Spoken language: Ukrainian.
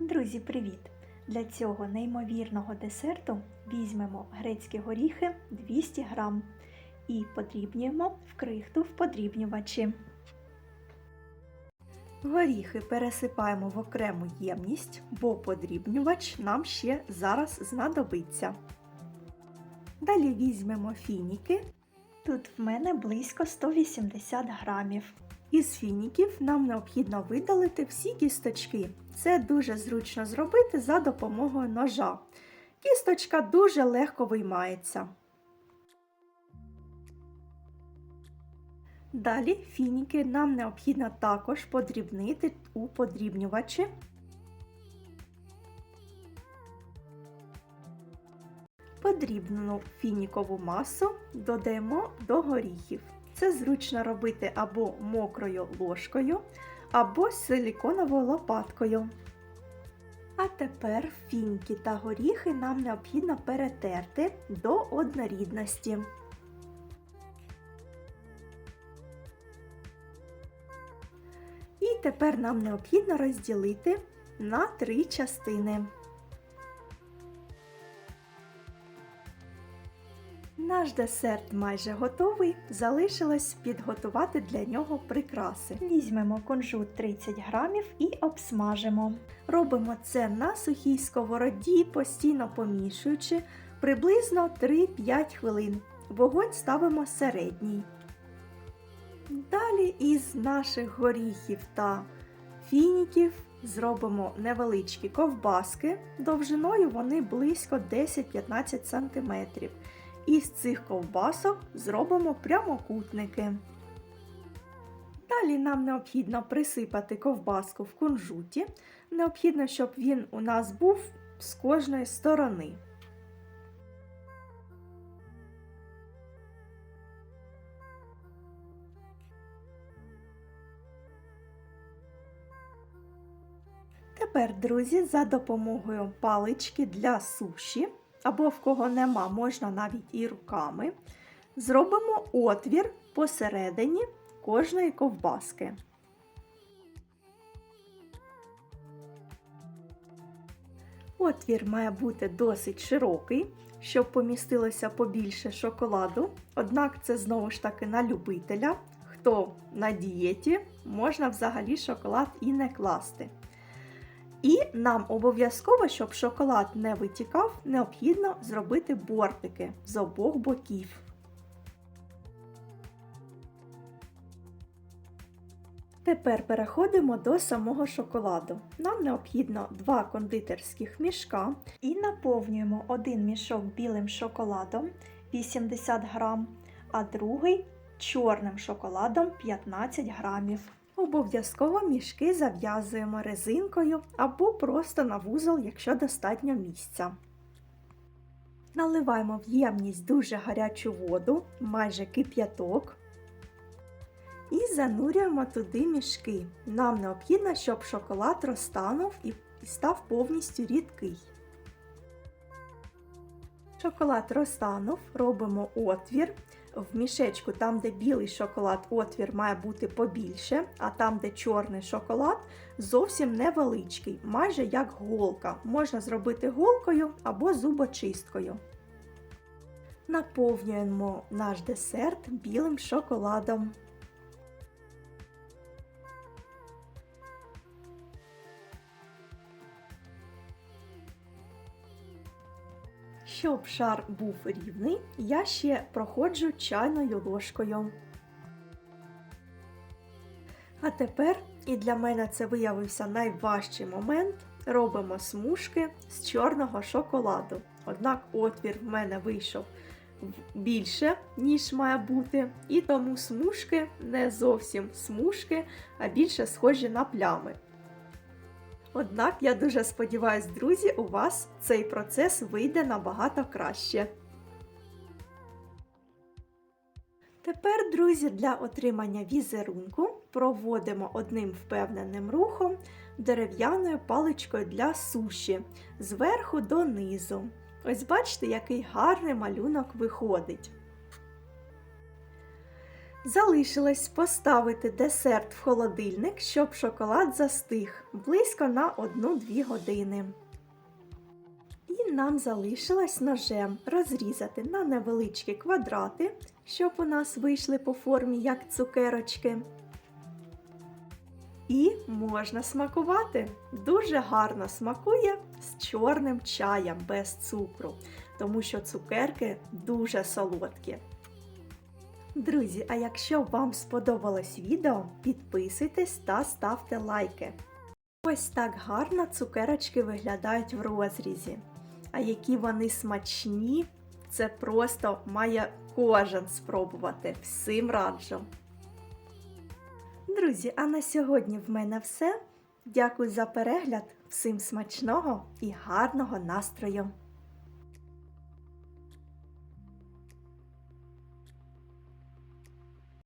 Друзі, привіт! Для цього неймовірного десерту візьмемо грецькі горіхи 200 г і подрібнюємо в крихту в подрібнювачі. Горіхи пересипаємо в окрему ємність, бо подрібнювач нам ще зараз знадобиться. Далі візьмемо фініки. Тут в мене близько 180 грамів. Із фініків нам необхідно видалити всі кісточки. Це дуже зручно зробити за допомогою ножа. Кісточка дуже легко виймається. Далі фініки нам необхідно також подрібнити у подрібнювачі. Подрібнену фінікову масу додаємо до горіхів. Це зручно робити або мокрою ложкою, або силіконовою лопаткою. А тепер фіньки та горіхи нам необхідно перетерти до однорідності. І тепер нам необхідно розділити на три частини. Наш десерт майже готовий, залишилось підготувати для нього прикраси. Візьмемо кунжут 30 грамів і обсмажимо. Робимо це на сухій сковороді, постійно помішуючи приблизно 3-5 хвилин. Вогонь ставимо середній. Далі із наших горіхів та фініків зробимо невеличкі ковбаски, довжиною вони близько 10-15 см. Із цих ковбасок зробимо прямокутники. Далі нам необхідно присипати ковбаску в кунжуті. Необхідно, щоб він у нас був з кожної сторони. Тепер, друзі, за допомогою палички для суші або в кого нема, можна навіть і руками. Зробимо отвір посередині кожної ковбаски. Отвір має бути досить широкий, щоб помістилося побільше шоколаду. Однак це знову ж таки на любителя. Хто на дієті, можна взагалі шоколад і не класти. І нам обов'язково, щоб шоколад не витікав, необхідно зробити бортики з обох боків. Тепер переходимо до самого шоколаду. Нам необхідно два кондитерських мішка і наповнюємо один мішок білим шоколадом 80 грам, а другий чорним шоколадом 15 грамів. Обов'язково мішки зав'язуємо резинкою або просто на вузол, якщо достатньо місця. Наливаємо в ємність дуже гарячу воду, майже кип'яток. І занурюємо туди мішки. Нам необхідно, щоб шоколад розтанув і став повністю рідкий. Шоколад розтанув, робимо отвір. В мішечку, там, де білий шоколад, отвір має бути побільше, а там, де чорний шоколад, зовсім невеличкий, майже як голка. Можна зробити голкою або зубочисткою. Наповнюємо наш десерт білим шоколадом. Щоб шар був рівний, я ще проходжу чайною ложкою. А тепер, і для мене це виявився найважчий момент, робимо смужки з чорного шоколаду. Однак отвір в мене вийшов більше, ніж має бути, і тому смужки не зовсім смужки, а більше схожі на плями. Однак я дуже сподіваюся, друзі, у вас цей процес вийде набагато краще. Тепер, друзі, для отримання візерунку проводимо одним впевненим рухом дерев'яною паличкою для суші зверху до низу. Ось бачите, який гарний малюнок виходить. Залишилось поставити десерт в холодильник, щоб шоколад застиг близько на 1-2 години. І нам залишилось ножем розрізати на невеличкі квадрати, щоб у нас вийшли по формі як цукерочки. І можна смакувати. Дуже гарно смакує з чорним чаєм без цукру, тому що цукерки дуже солодкі. Друзі, а якщо вам сподобалось відео, підписуйтесь та ставте лайки. Ось так гарно цукерочки виглядають в розрізі. А які вони смачні, це просто має кожен спробувати. Всім раджу. Друзі, а на сьогодні в мене все. Дякую за перегляд, всім смачного і гарного настрою!